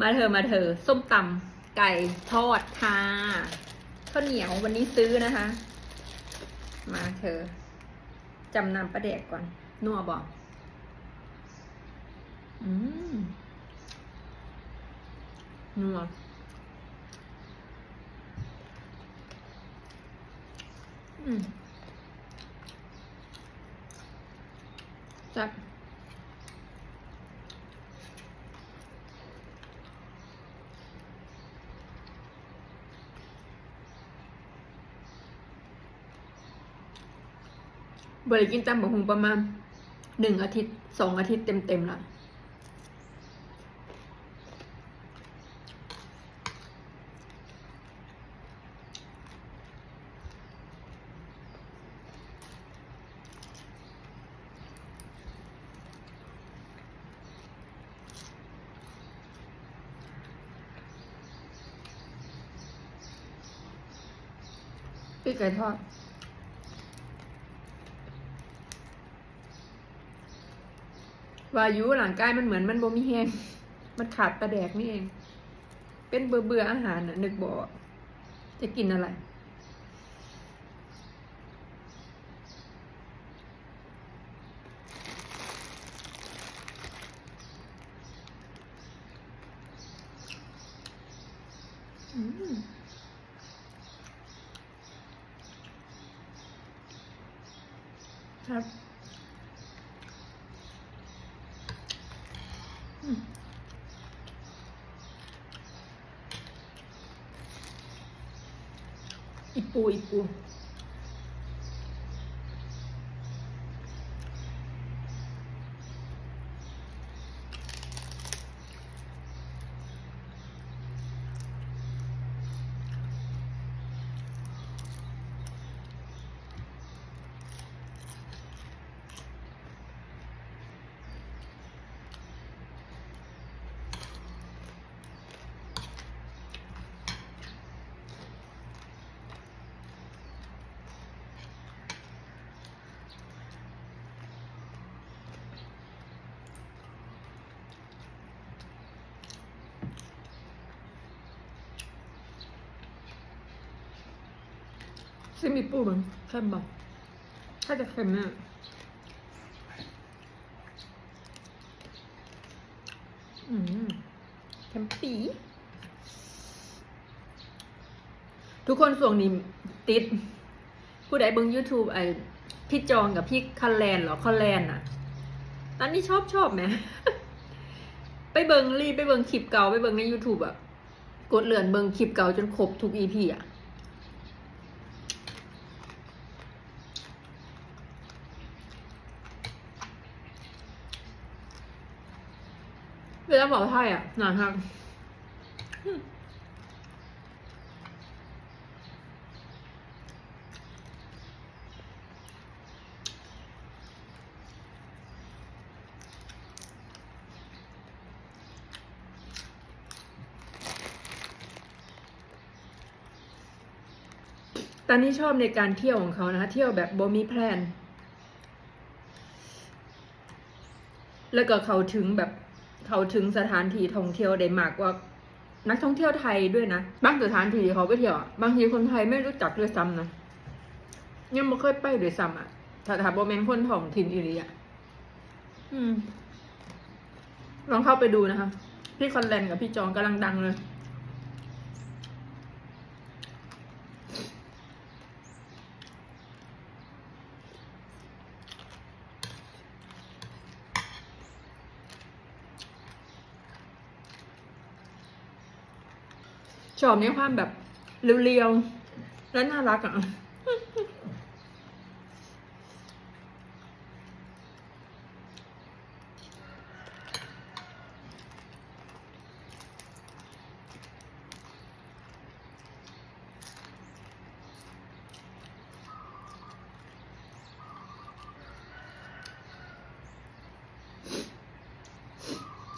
มาเถอมาเถอส้มตำไก่ทอดค่ะข้าวเหนียววันนี้ซื้อนะคะ มาเถอจำนำประเดกก่อน นัวบอกอืมนัวอืมจับ บริกินตำบักหุงประมาณหนึ่งอาทิตย์สองอาทิตย์เต็มๆละพี่ไก่ทอด วายุหลังกายมันเหมือนมันบ่มีแฮงมันขาดปลาแดกนี่เอง เป็นเบื่อเบื่ออาหารน่ะ นึกบออกจะกินอะไร อืมครับ อีปู ซิมีปูมั้งเค็มบอกถ้าจะเค็มเนี่ยอืมเค็มปีทุกคนส่วงนี้ติด ผู้ใดเบิ่ง YouTube ไอพี่จองกับพี่คันแลนเหรอคันแลนอะตอนนี้ชอบชอบไหม ไปเบิงรีไปเบิงคลิปเก่าไปเบิงใน YouTube อะกดเลื่อนเบิงคลิปเก่าจนครบทุก EP อะ เวลาบอกไทยอะนะครับตอนนี้ชอบในการเที่ยวของเขานะคะเที่ยวแบบโบมีแพลน แล้วก็เขาถึงแบบ เขาถึงสถานที่ท่องเที่ยวได้มากกว่านักท่องเที่ยวไทยด้วยนะบางสถานที่ที่เขาไปเที่ยวอะบางทีคนไทยไม่รู้จักด้วยซ้ำนะยังไม่เคยไปด้วยซ้ำอะถ้าถามโบเมนคนท้องถิ่นอีหลีอะอืมลองเข้าไปดูนะคะ พี่คอนแลนกับพี่จองกำลังดังเลย ชอบในความแบบเรียวๆและน่ารักอะ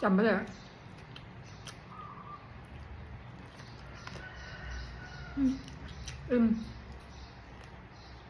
จำไม่ได้ Um.